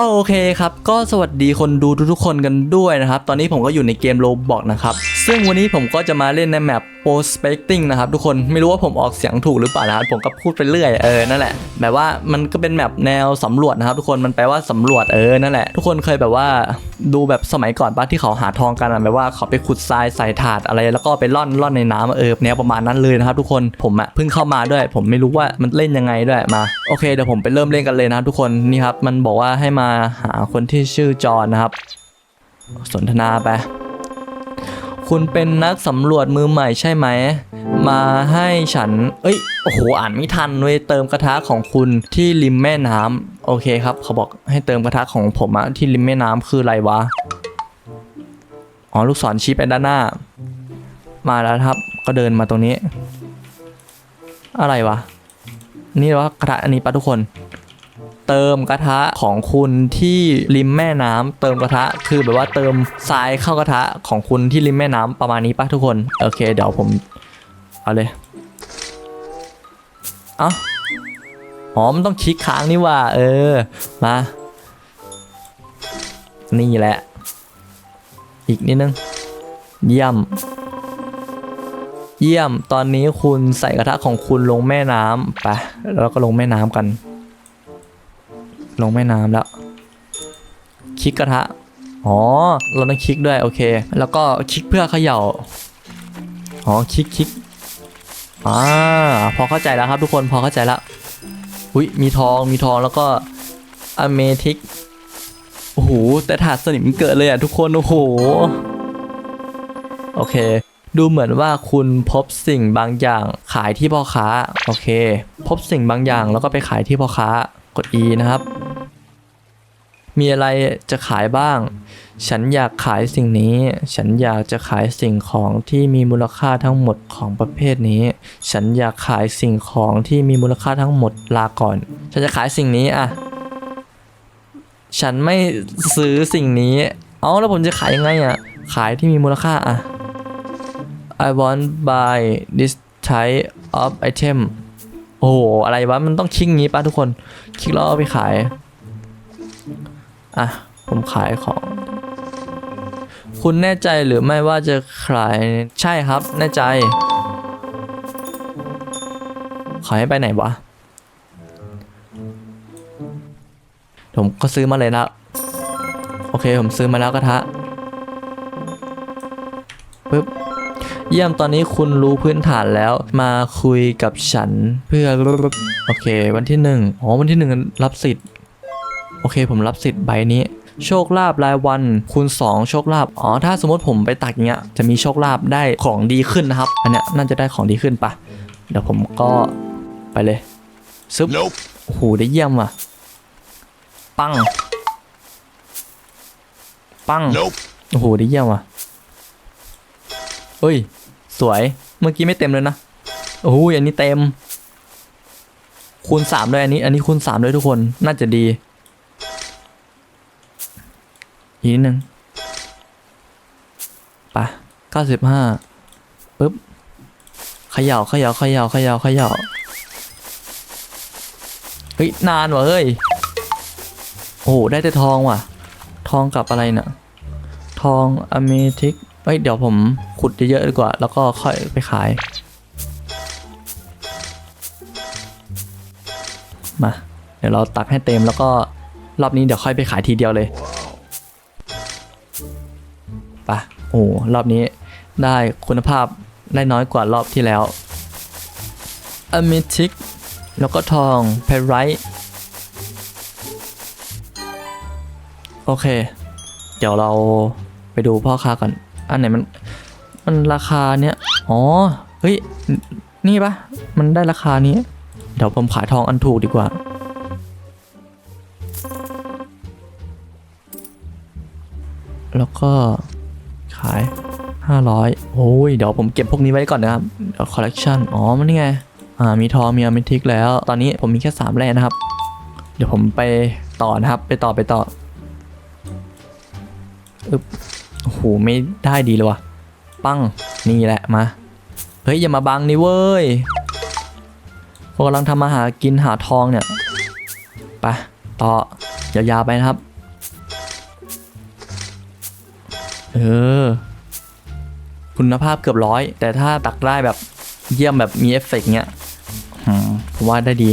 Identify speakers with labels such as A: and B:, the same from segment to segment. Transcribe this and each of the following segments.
A: โอเคครับ ก็สวัสดีคนดูทุกๆคนกันด้วยนะครับ ตอนนี้ผมก็อยู่ในเกมโลบอกนะครับ ซึ่งวันนี้ผมก็จะมาเล่นในแมป prospecting นะครับทุกคนไม่รู้ว่าผมออกเสียงถูกหรือเปล่านะครับผมก็พูดไปเรื่อยเออนั่นแหละแบบว่ามันก็เป็นแมปแนวสำรวจนะครับทุกคนมันแปลว่าสำรวจเออนั่นแหละทุกคนเคยแบบว่าดูแบบสมัยก่อนปะที่เขาหาทองกันแบบว่าเขาไปขุดทรายใส่ถาดอะไร แล้วก็ไปล่อนล่อนในน้ำเออแนวประมาณนั้นเลยนะครับทุกคนผมอะเพิ่งเข้ามาด้วย ผมไม่รู้ว่ามันเล่นยังไงด้วยมาโอเคเดี๋ยวผมไปเริ่มเล่นกันเลยนะครับทุกคนนี่ครับมันบอกว่าให้มาหาคนที่ชื่อจอห์นนะครับ สนทนาไป คุณเป็นนักสำรวจมือใหม่ใช่ไหม มาให้ฉัน เอ้ย โอ้โห อ่านไม่ทันเว้ยเติมกระทะของคุณที่ริมแม่น้ำโอเคครับ เขาบอกให้เติมกระทะของผมอะที่ริมแม่น้ำคืออะไรวะ อ๋อ ลูกศรชี้ไปด้านหน้า มาแล้วครับ ก็เดินมาตรงนี้ อะไรวะ นี่ว่ากระทะอันนี้ปะทุกคน เติมกระทะของคุณที่ริมแม่น้ำเติมกระทะคือแบบว่าเติมทรายเข้ากระทะของคุณที่ริมแม่น้ำประมาณนี้ปะทุกคน โอเค เดี๋ยวผมเอาเลยเอ้าอ๋อมันต้องคลิกค้างนี่ว่า เออมานี่แหละ อีกนิดนึง เยี่ยม เยี่ยม ตอนนี้คุณใส่กระทะของคุณลงแม่น้ำไป แล้วก็ลงแม่น้ำกัน ลงแม่น้ำแล้วคลิกกระทะ อ๋อ เราต้องคลิกด้วย โอเค แล้วก็คลิกเพื่อเขย่า อ๋อ คลิกคลิกอ่า พอเข้าใจแล้วครับทุกคน พอเข้าใจแล้ว อุ้ย มีทอง มีทอง แล้วก็อเมทิก โอ้โห แต่ถาดสนิมเกิดเลยอะทุกคน โอ้โห โอเค ดูเหมือนว่าคุณพบสิ่งบางอย่างขายที่พ่อค้า โอเค พบสิ่งบางอย่างแล้วก็ไปขายที่พ่อค้า กด E นะครับ มีอะไรจะขายบ้าง ฉันอยากขายสิ่งนี้ ฉันอยากจะขายสิ่งของที่มีมูลค่าทั้งหมดของประเภทนี้ ฉันอยากขายสิ่งของที่มีมูลค่าทั้งหมดลาก่อน ฉันจะขายสิ่งนี้อะฉันไม่ซื้อสิ่งนี้ เอาแล้วผมจะขายยังไงอะขายที่มีมูลค่าอะ I want buy this type of item โอ้โห อะไรวะ มันต้องคลิกงี้ป่ะทุกคน คลิกแล้วเอาไปขาย อะ ผมขายของ คุณแน่ใจหรือไม่ว่าจะขายใช่ครับ แน่ใจ ขายไปไหนวะ ผมก็ซื้อมาเลยนะ โอเค ผมซื้อมาแล้วกระทะปึ๊บเยี่ยมตอนนี้คุณรู้พื้นฐานแล้วมาคุยกับฉันเพื่อโอเค วันที่หนึ่งอ๋อวันที่หนึ่งรับสิทธิ์ โอเค ผมรับสิทธิ์ใบนี้ โชคลาภรายวันคูณ 2 โชคลาภอ๋อถ้าสมมติผมไปตักอย่างเงี้ยจะมีโชคลาภได้ของดีขึ้นนะครับ อันเนี้ยน่าจะได้ของดีขึ้นปะเดี๋ยวผมก็ไปเลยซึบ
B: Nope.
A: โอ้โหได้เยี่ยมว่ะ ปัง ปัง
B: Nope.
A: โอ้โหได้เยี่ยมว่ะเฮ้ย สวยเมื่อกี้ไม่เต็มเลยนะโอ้โหอันนี้เต็ม คูณสามด้วยอันนี้ อันนี้คูณสามด้วยทุกคนน่าจะดี อีกนิดนึงไปเก้าสิบห้าปึ๊บเขย่าเขย่าเขย่าเขย่าเขย่าเฮ้ย นานว่ะเฮ้ย โอ้ได้แต่ทองว่ะ ทองกับอะไรเนะ่ะ ทองอเมทิกเอ้ย เดี๋ยวผมขุดเยอะๆดีกว่า แล้วก็ค่อยไปขาย มา เดี๋ยวเราตักให้เต็มแล้วก็รอบนี้เดี๋ยวค่อยไปขายทีเดียวเลย โอ้รอบนี้ได้คุณภาพได้น้อยกว่ารอบที่แล้วอเมทิกแล้วก็ทองเพไรท์โอเค เดี๋ยวเราไปดูพ่อค้าก่อน อันไหนมัน มันราคาเนี้ย อ๋อ เฮ้ย นี่ปะมันได้ราคานี้ เดี๋ยวผมขายทองอันถูกดีกว่า แล้วก็าย 500 โอ้ย เดี๋ยวผมเก็บพวกนี้ไว้ก่อนนะครับคอลเลกชันอ๋อ มันนี่ไง อ่า มีทองมีอเมทิกแล้ว ตอนนี้ผมมีแค่3แร่นะครับ เดี๋ยวผมไปต่อนะครับ ไปต่อไปต่ออึบโอ้โห ไม่ได้ดีเลยว่ะ ปั้ง นี่แหละ มา เฮ้ย อย่ามาบังนี่เว้ยผมกำลังทำมาหากินหาทองเนี่ย ไป ต่อยาวๆไปนะครับ เออ คุณภาพเกือบร้อย แต่ถ้าตักได้แบบเยี่ยมแบบมีเอฟเฟกต์เงี้ยผมว่าได้ดี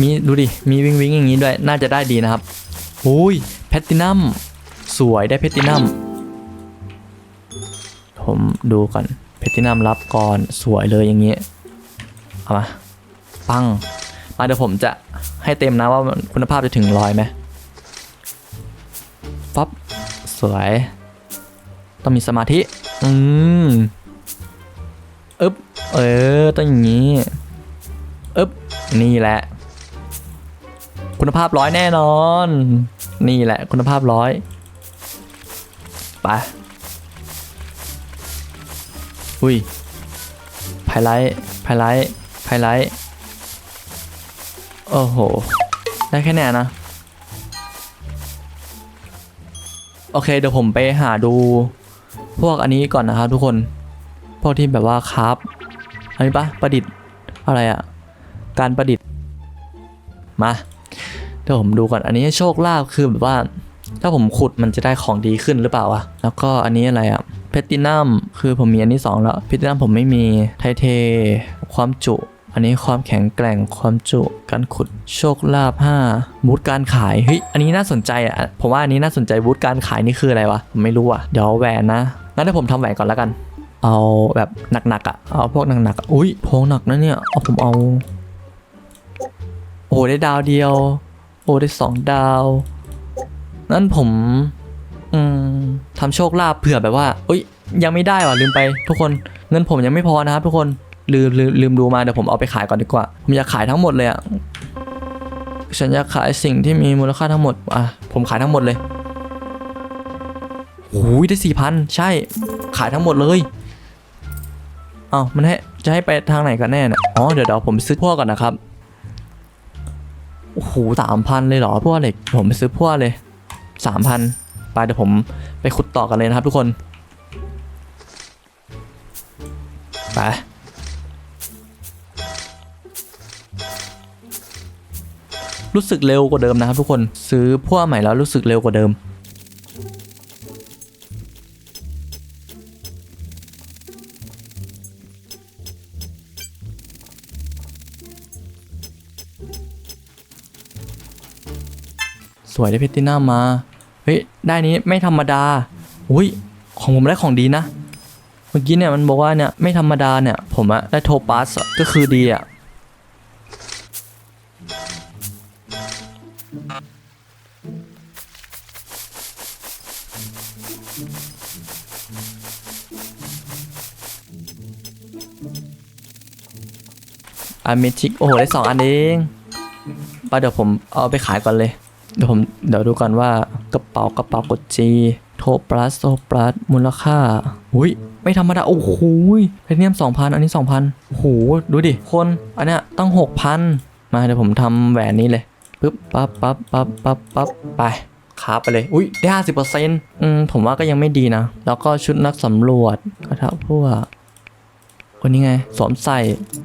A: มีดูดิ มีวิงวิงอย่างนี้ด้วย น่าจะได้ดีนะครับอุ้ยแพตตินัม สวยได้แพตตินัม ผมดูก่อนแพตตินัมรับก่อนสวยเลยอย่างนี้ เอามา ปัง มาเดี๋ยวผมจะให้เต็มนะว่าคุณภาพจะถึงร้อยไหมปั๊บสวย ต้องมีสมาธิ อืมอึ๊บ เออ ต้องอย่างนี้ อึ๊บ นี่แหละ คุณภาพร้อยแน่นอน นี่แหละ คุณภาพร้อย ไป อุ้ยไพไลท์ไพไลท์ไพไลท์โอ้โห ได้แค่เนี้ยนะ โอเค เดี๋ยวผมไปหาดู พวกอันนี้ก่อนนะครับทุกคน พวกที่แบบว่าคราฟอันนี้ปะประดิษฐ์อะไรอะการประดิษฐ์ มาเดี๋ยวผมดูก่อน อันนี้โชคลาภคือแบบว่า ถ้าผมขุดมันจะได้ของดีขึ้นหรือเปล่าวะ แล้วก็อันนี้อะไรอะเพตินัมคือผมมีอันนี้สองแล้วเพตินัมผมไม่มีไทเท ความจุ อันนี้ความแข็งแกร่งความจุ การขุดโชคลาภ5บูธการขายเฮ้ยอันนี้น่าสนใจอะผมว่าอันนี้น่าสนใจบูธการขายนี่คืออะไรวะผมไม่รู้อะเดี๋ยวแหวนนะ งั้นเดี๋ยวผมทำแหวนก่อนแล้วกัน เอาแบบหนักๆอะ เอาพวกหนักๆอะอุ้ยโพงหนักนะเนี่ยเอาผมเอา โอ้ได้ดาวเดียว โอ้ได้สองดาวงั้นผม อืมทำโชคลาภเผื่อแบบว่าอุ้ย ยังไม่ได้ว่ะลืมไป ทุกคนเงินผมยังไม่พอนะครับ ทุกคนลืมลืมลืมดูมาเดี๋ยวผมเอาไปขายก่อนดีกว่า ผมอยากขายทั้งหมดเลยอะฉันอยากขายสิ่งที่มีมูลค่าทั้งหมดอะผมขายทั้งหมดเลย โอ้ยได้สี่พันใช่ ขายทั้งหมดเลย เอ้ามันให้จะให้ไปทางไหนกันแน่เนี่ยอ๋อเดี๋ยวเดี๋ยวผมซื้อพวกก่อนนะครับ โอ้โหสามพันเลยเหรอพวกเหล็ก ผมไปซื้อพวกเลยสามพันไปเดี๋ยวผมไปขุดต่อกันเลยนะครับทุกคน ไปรู้สึกเร็วกว่าเดิมนะครับทุกคนซื้อพวกใหม่แล้วรู้สึกเร็วกว่าเดิม สวยได้เพชรติน่ามา เฮ้ย ได้นี้ไม่ธรรมดา อุ้ย ของผมได้ของดีนะ เมื่อกี้เนี่ยมันบอกว่าเนี่ยไม่ธรรมดาเนี่ยผมอะได้โทปัสก็คือดีอะอะเมทิก โอ้โห ได้สองอันเองไปเดี๋ยวผมเอาไปขายก่อนเลย เดี๋ยวผมเดี๋ยวดูก่อนว่ากระเป๋ากระเป๋ากดจีโทปลัสโทปลัสมูลค่าอุ้ยไม่ธรรมดา โอ้โหเพเนียม 2,000 อันนี้ 2,000โอ้โหดูดิ คน อันเนี้ยตั้ง6,000 มาเดี๋ยวผมทำแหวนนี้เลยปึ๊บปั๊บปั๊บปั๊บปั๊บปั๊บไปคาไปเลย อุ้ยได้ห้าสิบเปอร์เซ็นต์อืมผมว่าก็ยังไม่ดีนะ แล้วก็ชุดนักสำรวจกระทะพวก คนนี้ไงสวมใส่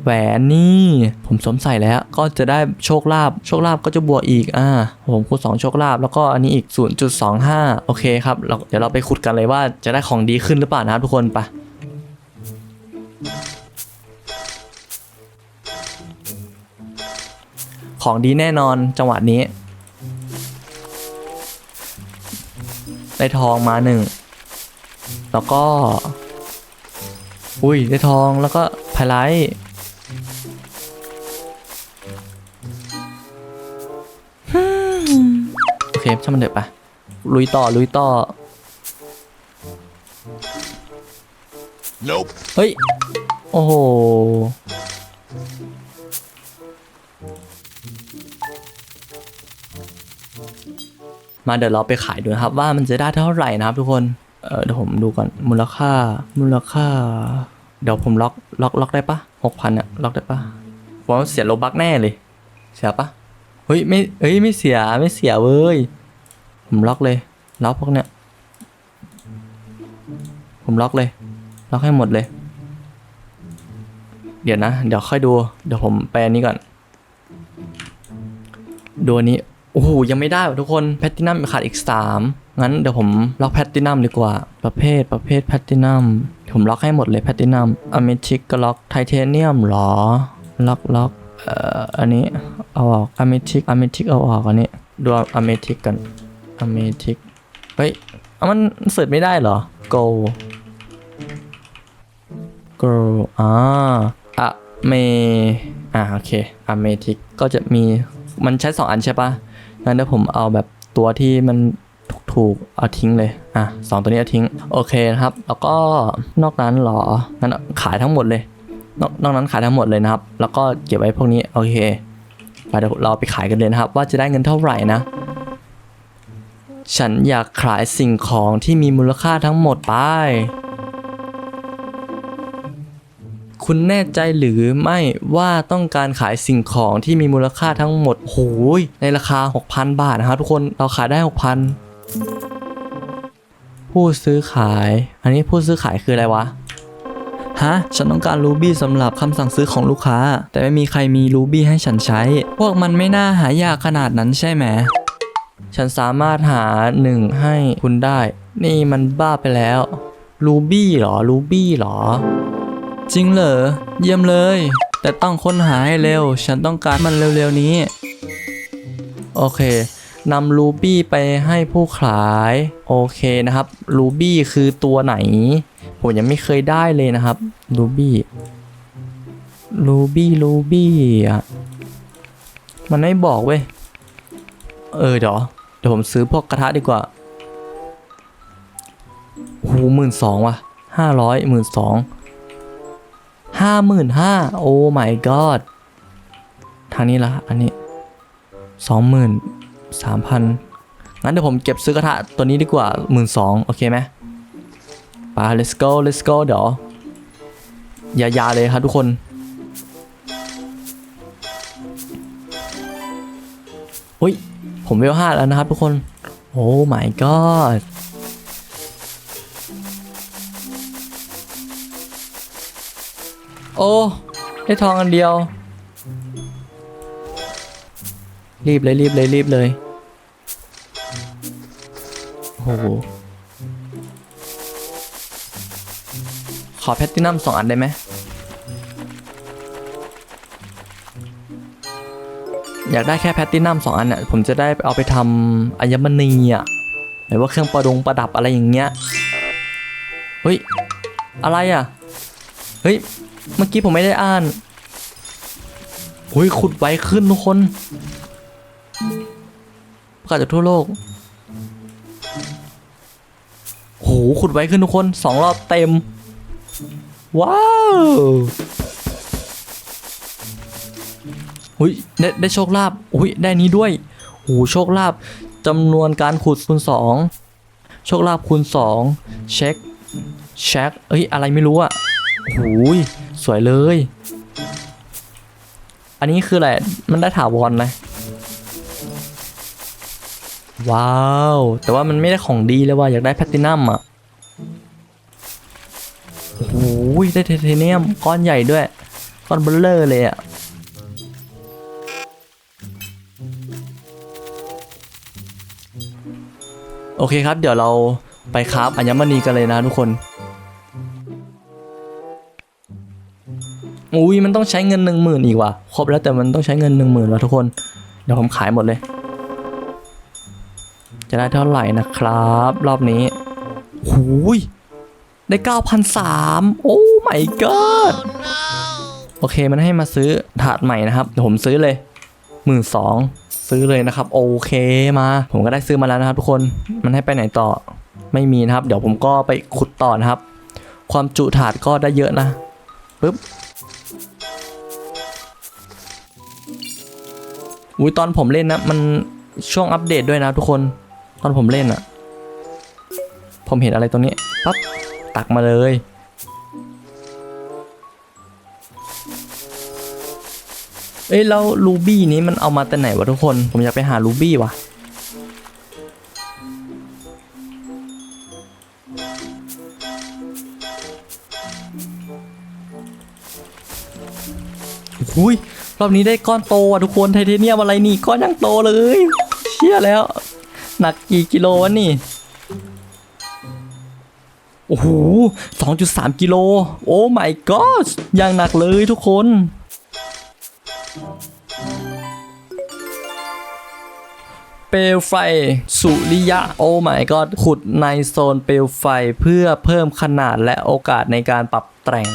A: แหวนนี่ ผมสวมใส่แล้วก็จะได้โชคลาภโชคลาภก็จะบวกอีกอ่าผมคูณ2โชคลาภแล้วก็อันนี้อีก 0.25 โอเคครับเราเดี๋ยวเราไปขุดกันเลยว่าจะได้ของดีขึ้นหรือเปล่านะครับทุกคนไปของดีแน่นอนจังหวะนี้ ได้ทองมาหนึ่ง แล้วก็ อุ้ยได้ทองแล้วก็ไพไลท์ฮึ่มโอเคช่างมันเถอะไปลุยต่อลุยต่อ
B: Nope.
A: เฮ้ย โอ้โห มาเดี๋ยวเราไปขายดูนะครับ ว่ามันจะได้เท่าไหร่นะครับทุกคน เออเดี๋ยวผมดูก่อนมูลค่า มูลค่า เดี๋ยวผมล็อกล็อกล็อกได้ปะหกพันอะล็อกได้ปะผมเสียโลบักแน่เลย เสียปะเฮ้ยไม่เฮ้ยไม่เสียไม่เสียเว้ยผมล็อกเลยล็อกพวกเนี้ยผมล็อกเลยล็อกให้หมดเลย เดี๋ยวนะ เดี๋ยวค่อยดู เดี๋ยวผมไปอันนี้ก่อนดูอันนี้โอ้โหยังไม่ได้ทุกคนแพตตินัมขาดอีก3 งั้นเดี๋ยวผมล็อกแพตตินัมดีกว่า ประเภทประเภทแพตตินัมผมล็อกให้หมดเลยแพตตินัมอะเมทิกก็ล็อกไทเทเนียมหรอ ล็อกล็อกเอ่ออันนี้เอาออกอะเมทิกอะเมทิกเอาออกอันนี้ดูอะเมทิกกันอะเมทิกเฮ้ยเอามันเสิร์ชไม่ได้เหรอ go go อ่าอะเมอ่าโอเคอะเมทิกก็จะมีมันใช้ 2 อันใช่ปะงั้นเดี๋ยวผมเอาแบบตัวที่มัน ถูกเอาทิ้งเลย อะสองตัวนี้เอาทิ้ง โอเคนะครับ แล้วก็นอกนั้นหรอ งั้นขายทั้งหมดเลย นอกนอกนั้นขายทั้งหมดเลยนะครับ แล้วก็เก็บไว้พวกนี้ โอเค ไปเดี๋ยวเราไปขายกันเลยนะครับ ว่าจะได้เงินเท่าไหร่นะ ฉันอยากขายสิ่งของที่มีมูลค่าทั้งหมดไป คุณแน่ใจหรือไม่ว่าต้องการขายสิ่งของที่มีมูลค่าทั้งหมดโหยในราคา 6,000 บาทนะครับทุกคน เราขายได้ 6,000 ผู้ซื้อขาย อันนี้ผู้ซื้อขายคืออะไรวะ ฮะ ฉันต้องการรูบี้สำหรับคำสั่งซื้อของลูกค้า แต่ไม่มีใครมีรูบี้ให้ฉันใช้ พวกมันไม่น่าหายากขนาดนั้นใช่ไหม ฉันสามารถหาหนึ่งให้คุณได้ นี่มันบ้าไปแล้วรูบี้เหรอรูบี้เหรอ จริงเหรอ เยี่ยมเลย แต่ต้องค้นหาให้เร็ว ฉันต้องการมันเร็วๆนี้ โอเค นำรูบี้ไปให้ผู้ขายโอเคนะครับรูบี้คือตัวไหน ผมยังไม่เคยได้เลยนะครับรูบี้รูบี้รูบี้อะมันไม่บอกเว้ยเออเดี๋ยวเดี๋ยวผมซื้อพวกกระทะดีกว่าโอ้โหหมื่นสองว่ะห้าร้อยหมื่นสองห้าหมื่นห้าโอ้ my god ทางนี้ละอันนี้สองหมื่น สามพันงั้นเดี๋ยวผมเก็บซื้อกระทะตัวนี้ดีกว่าหมื่นสองโอเคไหมไป let's go let's go เดี๋ยวอย่ายาเลยครับทุกคน อุ้ย ผมเวลห้าแล้วนะครับทุกคน โอ้ my god โอ้ ได้ทองอันเดียว รีบเลยรีบเลยรีบเลยโอ้โหขอแพตตินัมสองอันได้ไหมอยากได้แค่แพตตินัมสองอันน่ะผมจะได้เอาไปทำอัญมณีอะหรือว่าเครื่องประดงประดับอะไรอย่างเงี้ยเฮ้ยอะไรอะเฮ้ยเมื่อกี้ผมไม่ได้อ่านโอ้ยขุดไวขึ้นทุกคน ประกาศจากทั่วโลกโหขุดไว้ขึ้นทุกคนสองรอบเต็ม ว้าวหุยได้ได้โชคลาภอุ้ยได้นี้ด้วยโหโชคลาภจำนวนการขุดคูณสองโชคลาภคูณสองเช็คเช็คเอ้ยอะไรไม่รู้อะโอ้โหยสวยเลย อันนี้คืออะไร มันได้ถาวรไหม ว้าว แต่ว่ามันไม่ได้ของดีเลยว่ะอยากได้แพลตตินัมอะโอ้โหได้ไทเทเนียมก้อนใหญ่ด้วย ก้อนเบลเลอร์เลยอะโอเคครับ เดี๋ยวเราไปคราฟอัญมณีกันเลยนะทุกคนอุ้ยมันต้องใช้เงินหนึ่งหมื่นอีกว่ะครบแล้วแต่มันต้องใช้เงินหนึ่งหมื่นว่ะทุกคน เดี๋ยวผมขายหมดเลย จะได้เท่าไหร่นะครับ รอบนี้หูยได้เก้าพันสามโอ้ my god โอเคมันให้มาซื้อถาดใหม่นะครับเดี๋ยวผมซื้อเลยหมื่นสองซื้อเลยนะครับ โอเคมา ผมก็ได้ซื้อมาแล้วนะครับทุกคนมันให้ไปไหนต่อไม่มีนะครับ เดี๋ยวผมก็ไปขุดต่อนะครับ ความจุถาดก็ได้เยอะนะปึ๊บอุ้ยตอนผมเล่นนะ มันช่วงอัปเดตด้วยนะทุกคน ตอนผมเล่นอะผมเห็นอะไรตรงนี้ปั๊บตักมาเลย เอ้ยแล้วรูบี้นี้มันเอามาแต่ไหนวะทุกคน ผมอยากไปหารูบี้ว่ะหุยรอบนี้ได้ก้อนโตอะทุกคนไทเทเนียมอะไรนี่ก้อนยังโตเลย เชี่ยแล้ว หนักกี่กิโลวะนี่ โอ้โห2.3กิโล โอ้ my god อย่างหนักเลยทุกคน เปลวไฟ สุริยะ โอ้ my god ขุดในโซนเปลวไฟเพื่อเพิ่มขนาดและโอกาสในการปรับแต่ง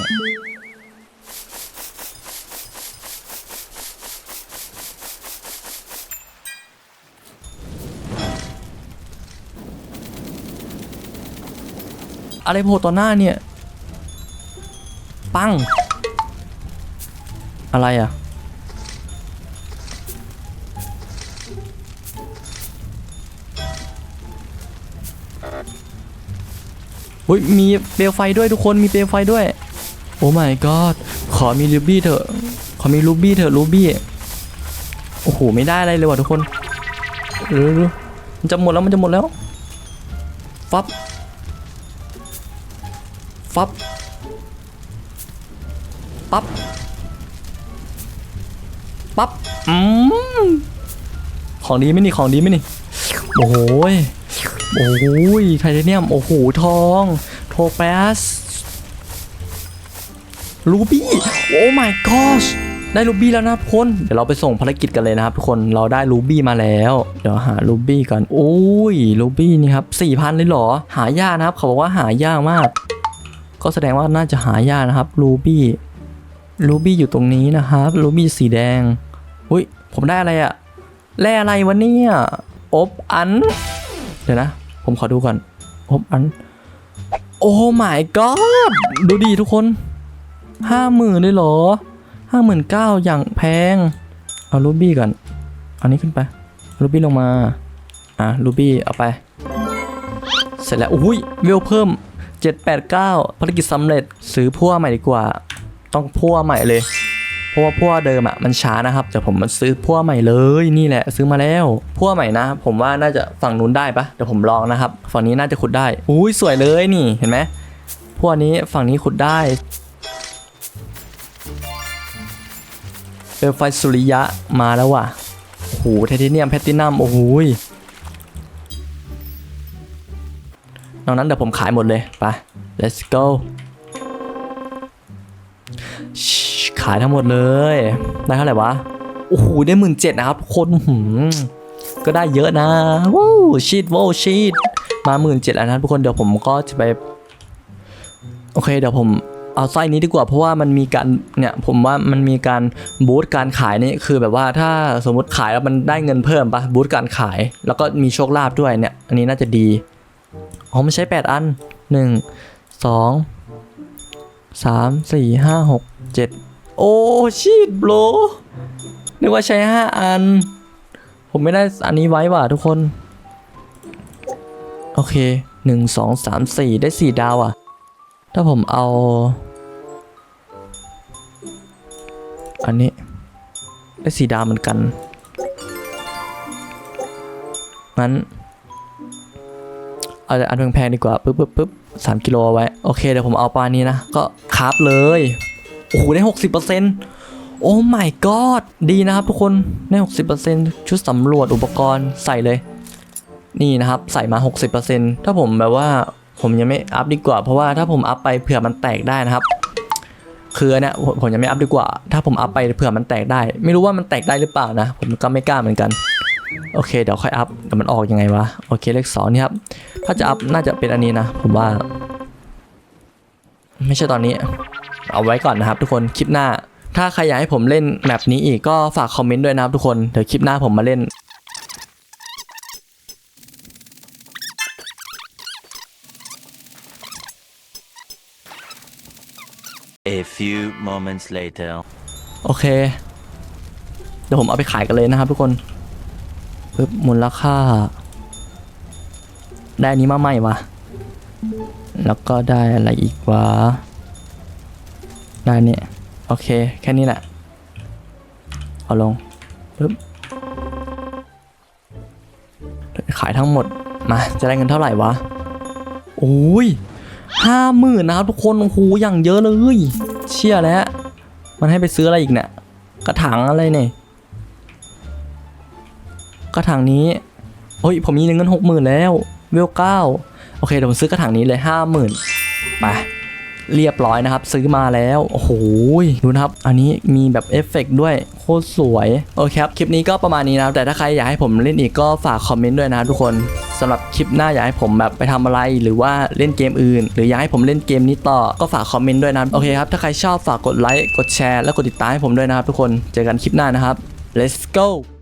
A: อะไรโผล่ต่อหน้าเนี่ย ปัง อะไรอะอุ้ย มีเปลวไฟด้วยทุกคน มีเปลวไฟด้วย โอ้ my god ขอมีลูบี้เถอะ ขอมีลูบี้เถอะลูบี้โอ้โห ไม่ได้อะไรเลยว่ะทุกคนเร็วๆมันจะหมดแล้ว มันจะหมดแล้ว ฟับ ฟับปั๊บปั๊บอืมของดีไหมนี่ของดีไหมนี่โอ้โหยโอ้โหยไทเทเนียม โอ้โห ทอง โทแปสรูบี้โอ้ my gosh ได้รูบี้แล้วนะทุกคน เดี๋ยวเราไปส่งภารกิจกันเลยนะครับทุกคนเราได้รูบี้มาแล้ว เดี๋ยวหารูบี้ก่อนโอ้ยรูบี้นี่ครับสี่พันเลยเหรอ หายากนะครับ เขาบอกว่าหายากมาก ก็แสดงว่าน่าจะหายากนะครับรูบี้รูบี้อยู่ตรงนี้นะครับรูบี้สีแดงอุ้ยผมได้อะไรอะแร่อะไรวะเนี่ยอบอัน เดี๋ยวนะ ผมขอดูก่อนอบอัน โอ้ my god ดูดีทุกคนห้าหมื่นเลยเหรอห้าหมื่นเก้าอย่างแพง เอารูบี้ก่อนเอานี้ขึ้นไปรูบี้ลงมา อะรูบี้เอาไป เสร็จแล้วอุ้ยเวลเพิ่ม 789ภารกิจสำเร็จซื้อพั่วใหม่ดีกว่า ต้องพั่วใหม่เลยเพราะว่าพั่วเดิมอะมันช้านะครับแต่ผมมาซื้อพั่วใหม่เลยนี่แหละ ซื้อมาแล้วพั่วใหม่นะ ผมว่าน่าจะฝั่งนู้นได้ปะเดี๋ยวผมลองนะครับ ฝั่งนี้น่าจะขุดได้อุ้ยสวยเลยนี่เห็นไหมพั่วนี้ฝั่งนี้ขุดได้เปลวไฟสุริยะมาแล้วว่ะโอ้โหไทเทเนียมแพตตินัมโอ้โห นอกนั้นเดี๋ยวผมขายหมดเลยไป let's go ขายทั้งหมดเลย ได้เท่าไหร่วะ โอ้โห ได้หมื่นเจ็ดนะครับทุกคนหืมก็ได้เยอะนะวู้ชีดว้าวชีดมาหมื่นเจ็ดแล้วนะทุกคนเดี๋ยวผมก็จะไป โอเค เดี๋ยวผมเอาไส้นี้ดีกว่าเพราะว่ามันมีการเนี่ยผมว่ามันมีการบูตการขายนี่คือแบบว่าถ้าสมมติขายแล้วมันได้เงินเพิ่มปะบูตการขาย แล้วก็มีโชคลาภด้วยเนี่ย อันนี้น่าจะดี อ๋อมันใช้ 8 อัน 1 2 3 4 5 6 7 โอ้ชีดโบรนึกว่าใช้ 5 อัน ผมไม่ได้อันนี้ไว้ว่ะทุกคน โอเค 1 2 3 4 ได้ 4 ดาวอะ ถ้าผมเอา อันนี้ ได้ 4 ดาวเหมือนกันงั้น เอาอันแพงๆดีกว่าปึ๊บปึ๊บปึ๊บสามกิโลเอาไว้ โอเคเดี๋ยวผมเอาปลานี้นะ ก็คาฟเลย โอ้โห ได้60%โอ้ my god ดีนะครับทุกคน ได้60%ชุดสำรวจอุปกรณ์ใส่เลย นี่นะครับ ใส่มา60%ถ้าผมแบบว่าผมยังไม่อัพดีกว่า เพราะว่าถ้าผมอัพไปเผื่อมันแตกได้นะครับคืออันเนี่ยผมยังไม่อัพดีกว่า ถ้าผมอัพไปเผื่อมันแตกได้ ไม่รู้ว่ามันแตกได้หรือเปล่านะ ผมก็ไม่กล้าเหมือนกัน โอเคเดี๋ยวค่อยอัพเดี๋ยวมันออกยังไงวะโอเคเลขสองนี่ครับถ้าจะอัพน่าจะเป็นอันนี้นะ ผมว่า ไม่ใช่ตอนนี้ เอาไว้ก่อนนะครับ ทุกคนคลิปหน้า ถ้าใครอยากให้ผมเล่นแมปนี้อีกก็ฝากคอมเมนต์ด้วยนะครับทุกคนเดี๋ยวคลิปหน้าผมมาเล่น
B: A few moments later.
A: โอเค เดี๋ยวผมเอาไปขายกันเลยนะครับทุกคน ปึ๊บมูลค่า ได้อันนี้มาใหม่วะแล้วก็ได้อะไรอีกวะได้เนี่ย โอเค แค่นี้แหละ เอาลงปึ๊บขายทั้งหมด มา จะได้เงินเท่าไหร่วะ โอ้ยห้าหมื่นนะครับทุกคน โอ้โห อย่างเยอะเลย เชี่ยแล้ว มันให้ไปซื้ออะไรอีกเนี่ย กระถางอะไรเนี่ย กระถางนี้โอ้ยผมมีเงินหกหมื่นแล้วเวลเก้าโอเคเดี๋ยวผมซื้อกระถางนี้เลยห้าหมื่นไปเรียบร้อยนะครับ ซื้อมาแล้ว โอ้โหดูนะครับ อันนี้มีแบบเอฟเฟกต์ด้วยโคตรสวย โอเคครับ คลิปนี้ก็ประมาณนี้นะแต่ถ้าใครอยากให้ผมเล่นอีกก็ฝากคอมเมนต์ด้วยนะทุกคนสำหรับคลิปหน้าอยากให้ผมแบบไปทำอะไรหรือว่าเล่นเกมอื่น หรืออยากให้ผมเล่นเกมนี้ต่อก็ฝากคอมเมนต์ด้วยนะโอเคครับถ้าใครชอบฝากกดไลค์กดแชร์และกดติดตามให้ผมด้วยนะครับทุกคนเจอกันคลิปหน้านะครับ let's go